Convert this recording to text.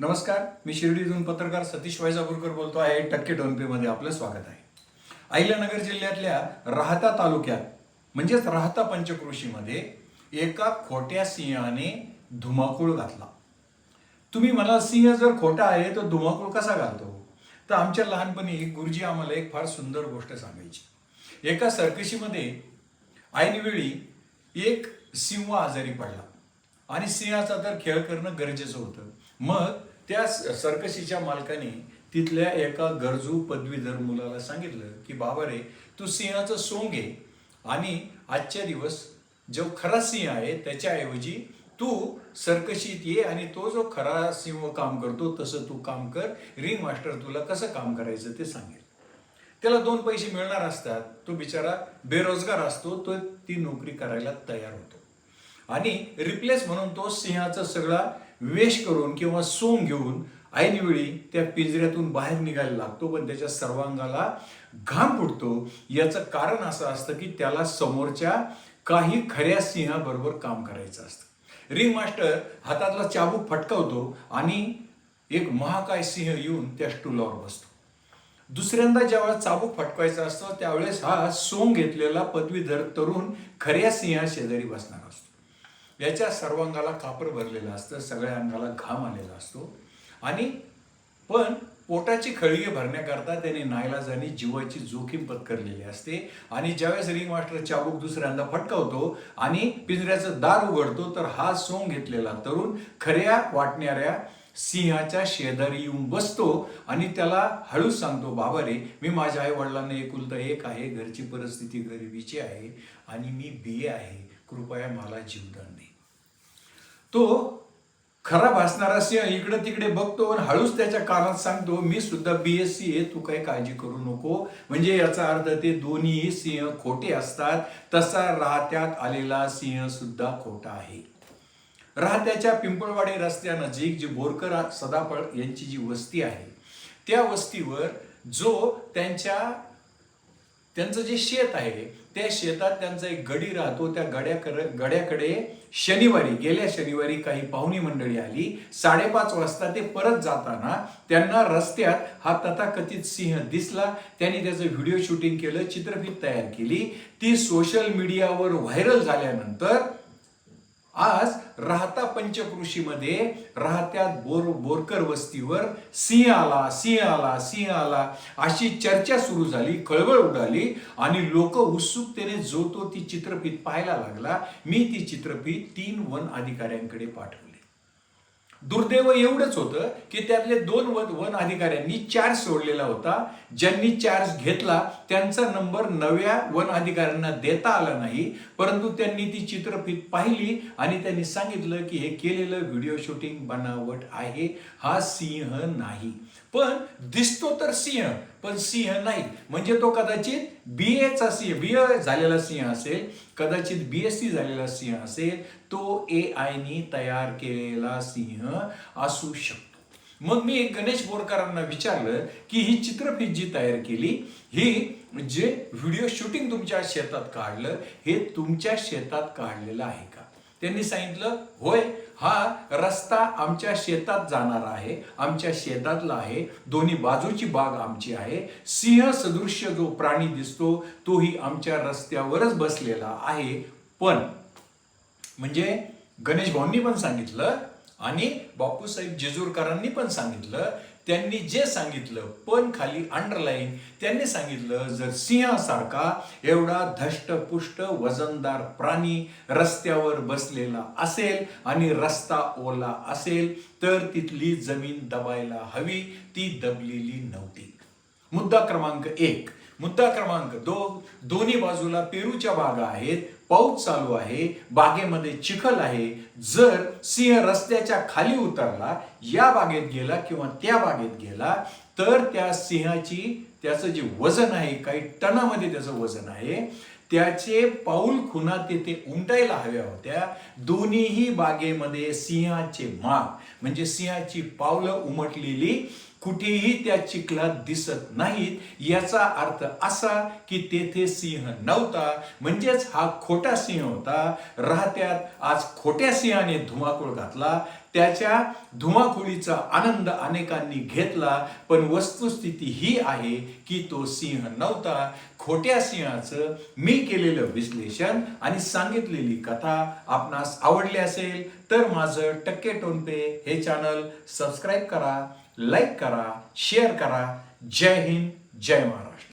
नमस्कार मी शिर्डीतून पत्रकार सतीश वैजापूरकर बोलतो आहे. टक्के मध्ये आपलं स्वागत आहे. अहिल्यानगर जिल्ह्यातल्या राहता तालुक्यात म्हणजेच राहता पंचक्रोशीमध्ये एका खोट्या सिंहाने धुमाकूळ घातला. तुम्ही मला सिंह जर खोटा आहे तर धुमाकूळ कसा घालतो? तर आमच्या लहानपणी गुरुजी आम्हाला एक फार सुंदर गोष्ट सांगायची. एका सर्कशीमध्ये ऐनवेळी एक सिंह आजारी पडला. आणि सिंहाचा तर खेळ करणं गरजेचं होतं. मग त्या सर्कशीच्या मालकाने तिथल्या एका गरजू पदवीधर मुलाला सांगितलं की बाबा रे तू सिंहाचं सोंग घे आणि आजच्या दिवस जो खरा सिंह आहे त्याच्याऐवजी तू सर्कशीत ये आणि तो जो खरा सिंह काम करतो तसं तू काम कर. रिंग मास्टर तुला कसं काम करायचं ते सांगेल. त्याला दोन पैसे मिळणार असतात. तो बिचारा बेरोजगार असतो तो ती नोकरी करायला तयार होतो. आणि रिप्लेस म्हणून तो सिंहाचा सगळा वेश करून किंवा सोंग घेऊन ऐनवेळी त्या पिंजऱ्यातून बाहेर निघायला लागतो पण त्याच्या सर्वांगाला घाम फुटतो. याचं कारण असं असतं की त्याला समोरच्या काही खऱ्या सिंहाबरोबर काम करायचं असतं. रिंग मास्टर हातातला चाबूक फटकावतो आणि एक महाकाय सिंह येऊन त्या स्टूलावर बसतो. दुसऱ्यांदा ज्यावेळेस चाबूक फटकायचा असतो त्यावेळेस हा सोंग घेतलेला पदवीधर तरुण खऱ्या सिंहा शेजारी बसणार असतो. याच्या सर्वांगाला कापर भरलेलं असतं सगळ्या अंगाला घाम आलेला असतो. आणि पण पोटाची खळगे भरण्याकरता त्याने नाईलाजाने जीवाची जोखीम पत्करलेली असते. आणि ज्यावेळेस रिंग मास्टर चाबूक दुसऱ्यांदा फटकावतो आणि पिंजऱ्याचं दार उघडतो तर हा सोंग घेतलेला तरुण खऱ्या वाटणाऱ्या सिंहाच्या शेजारी येऊन बसतो आणि त्याला हळूच सांगतो बाबा रे मी माझ्या आई वडिलांना एकुलता एक आहे घरची परिस्थिती गरिबीची आहे आणि मी बी आहे. कृपया मला जीवदान दे. तो खरा भासणारा सिंह इकडं तिकडे बघतो आणि हळूच त्याच्या कानात सांगतो मी सुद्धा बी एस सी आहे तू काही काळजी करू नको. म्हणजे याचा अर्थ ते दोन्ही सिंह खोटे असतात तसा राहत्यात आलेला सिंह सुद्धा खोटा आहे. राहत्याच्या पिंपळवाडी रस्त्यानजीक जी बोरकर सदाफळ यांची जी वस्ती आहे त्या वस्तीवर जो त्यांच्या त्यांचं जे शेत आहे त्या शेतात त्यांचा एक गडी राहतो. त्या गड्याकडे गड्याकडे शनिवारी गेल्या शनिवारी काही पाहुणी मंडळी आली. साडेपाच वाजता ते परत जाताना त्यांना रस्त्यात हा तथाकथित सिंह दिसला. त्यांनी त्याचं व्हिडिओ शूटिंग केलं चित्रफित तयार केली. ती सोशल मीडियावर व्हायरल झाल्यानंतर आज राहता पंचकृषीमध्ये राहत्यात बोर बोरकर वस्तीवर सिंह आला सिंह आला सिंह आला. अशी चर्चा सुरू झाली खळबळ उडाली आणि लोक उत्सुकतेने जो तो ती चित्रफित पाहायला लागला. मी ती चित्रफित तीन वन अधिकाऱ्यांकडे पाठवली. दुर्दैव एवढंच होतं की त्यातले दोन वन वन अधिकाऱ्यांनी चार्ज सोडलेला होता. ज्यांनी चार्ज घेतला त्यांचा नंबर नव्या वन अधिकाऱ्यांना देता आला नाही. परंतु त्यांनी ती चित्रफित पाहिली आणि त्यांनी सांगितलं की हे केलेलं व्हिडिओ शूटिंग बनावट आहे. हा सिंह नाही. पण दिसतो तर सिंह पण सिंह नाही. म्हणजे तो कदाचित बी एचा सिंह बी ए झालेला सिंह असेल कदाचित बी एस सी झालेला सिंह असेल तो ए आयनी तयार केलेला सिंह असू शकतो. मग मी गणेश बोरकरांना विचारलं की ही चित्रफित जी तयार केली ही जे व्हिडिओ शूटिंग तुमच्या शेतात काढलं हे तुमच्या शेतात काढलेलं आहे का? त्यांनी सांगितलं होय हा रस्ता आमच्या शेतात जाणार आहे आमच्या शेतातला आहे दोन्ही बाजूची बाग आमची आहे. सिंह सदृश्य जो प्राणी दिसतो तोही आमच्या रस्त्यावरच बसलेला आहे. पण म्हणजे गणेश भाऊंनी पण सांगितलं आणि बापूसाहेब जेजूरकरांनी पण सांगितलं त्यांनी जे सांगितलं पण खाली अंडरलाईन त्यांनी सांगितलं जर सिंहासारखा एवढा धष्टपुष्ट वजनदार प्राणी रस्त्यावर बसलेला असेल आणि रस्ता ओला असेल तर तिथली जमीन दबायला हवी ती दबलेली नव्हती. मुद्दा क्रमांक एक. मुद्दा क्रमांक दो दोन्ही बाजूला पेरूच्या बागा आहेत पाऊस चालू आहे बागेमध्ये चिखल आहे. जर सिंह रस्त्याच्या खाली उतरला या बागेत गेला किंवा त्या बागेत गेला तर त्या सिंहाची त्याचं जे वजन आहे काही टनामध्ये त्याचं वजन आहे. त्याचे पाऊल खुना तेथे उमटायला हव्या होत्या. दोन्हीही बागेमध्ये सिंहाचे माग म्हणजे सिंहाची पावलं उमटलेली कुठेही त्या चिखलात दिसत नाहीत. याचा अर्थ असा की तेथे सिंह नव्हता. म्हणजेच हा खोटा सिंह होता. राहत्यात आज खोट्या सिंहाने धुमाकूळ घातला. त्याच्या धुमाकुळीचा आनंद अनेकांनी घेतला पण वस्तुस्थिती ही आहे की तो सिंह नव्हता. खोट्या सिंहाचं मी केलेलं विश्लेषण आणि सांगितलेली कथा आपणास आवडली असेल तर माझं टक्के टोनपे हे चॅनल सबस्क्राईब करा लाईक करा शेअर करा. जय हिंद जय महाराष्ट्र.